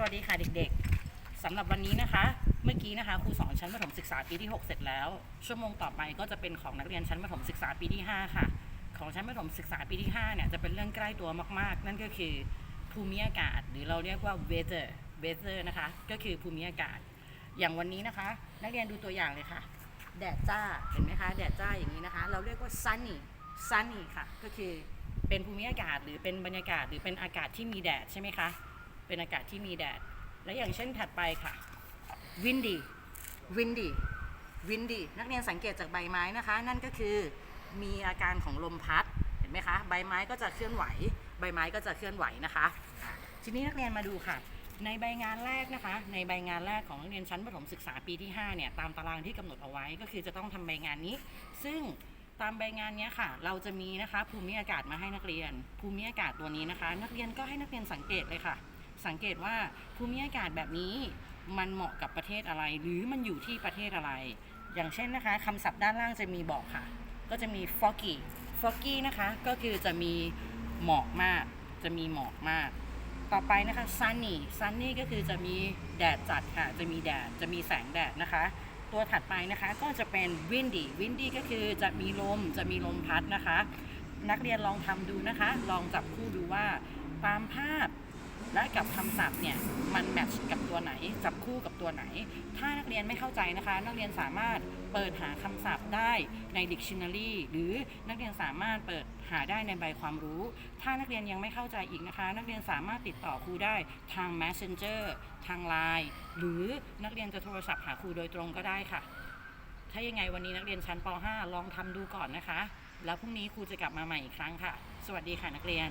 สวัสดีค่ะเด็กๆสำหรับวันนี้นะคะ เมื่อกี้นะคะครูสอนชั้นประถมศึกษาปีที่ 6 เสร็จแล้ว ชั่วโมงต่อไปก็จะเป็นของนักเรียนชั้นประถมศึกษาปีที่ 5 ค่ะ ของชั้นประถมศึกษาปีที่5เนี่ยจะเป็นเรื่องใกล้ตัวมากๆ นั่นก็คือภูมิอากาศ หรือเราเรียกว่า weather weather นะคะ ก็คือภูมิอากาศ อย่างวันนี้นะคะ นักเรียนดูตัวอย่างเลยค่ะ แดดจ้าเห็นไหมคะแดดจ้าอย่างนี้นะคะ เราเรียกว่า sunny sunny ค่ะ ก็คือเป็นภูมิอากาศหรือเป็นบรรยากาศหรือเป็นอากาศที่มีแดดใช่ไหมคะ เป็นอากาศที่มีแดด และอย่างเช่นถัดไปค่ะ windy windy windy นักเรียนสังเกตจากใบไม้นะคะ นั่นก็คือมีอาการของลมพัด เห็นไหมคะ ใบไม้ก็จะเคลื่อนไหว ใบไม้ก็จะเคลื่อนไหวนะคะ ทีนี้นักเรียนมาดูค่ะ ในใบงานแรกนะคะ ในใบงานแรกของนักเรียนชั้นประถมศึกษาปีที่ 5 เนี่ย ตามตารางที่กำหนดเอาไว้ ก็คือจะต้องทำใบงานนี้ ซึ่งตามใบงานนี้ค่ะ เราจะมีนะคะภูมิอากาศมาให้นักเรียน ภูมิอากาศตัวนี้นะคะ นักเรียนก็ให้นักเรียนสังเกตเลยค่ะ สังเกตว่าภูมิอากาศแบบนี้มันเหมาะกับประเทศอะไร หรือมันอยู่ที่ประเทศอะไร อย่างเช่นนะคะคำศัพท์ด้านล่างจะมีบอกค่ะ ก็จะมี foggy foggy นะคะก็คือจะมีหมอกมาก จะมีหมอกมาก ต่อไปนะคะ sunny sunny ก็คือจะมีแดดจัดค่ะ จะมีแดด จะมีแสงแดดนะคะ ตัวถัดไปนะคะก็จะเป็น windy windy ก็คือจะมีลม จะมีลมพัดนะคะ นักเรียนลองทำดูนะคะ ลองจับคู่ดูว่าตามภาพ และกับคำศัพท์เนี่ยมันแมทช์กับตัวไหน จับคู่กับตัวไหน ถ้านักเรียนไม่เข้าใจนะคะ นักเรียนสามารถเปิดหาคำศัพท์ได้ใน dictionary หรือนักเรียนสามารถเปิดหาได้ในใบความรู้ ถ้านักเรียนยังไม่เข้าใจอีกนะคะ นักเรียนสามารถติดต่อครูได้ทาง messenger ทาง line หรือนักเรียนจะโทรศัพท์หาครูโดยตรงก็ได้ค่ะ ถ้ายังไงวันนี้นักเรียนชั้นป .5 ลองทำดูก่อนนะคะ แล้วพรุ่งนี้ครูจะกลับมาใหม่อีกครั้งค่ะ สวัสดีค่ะนักเรียน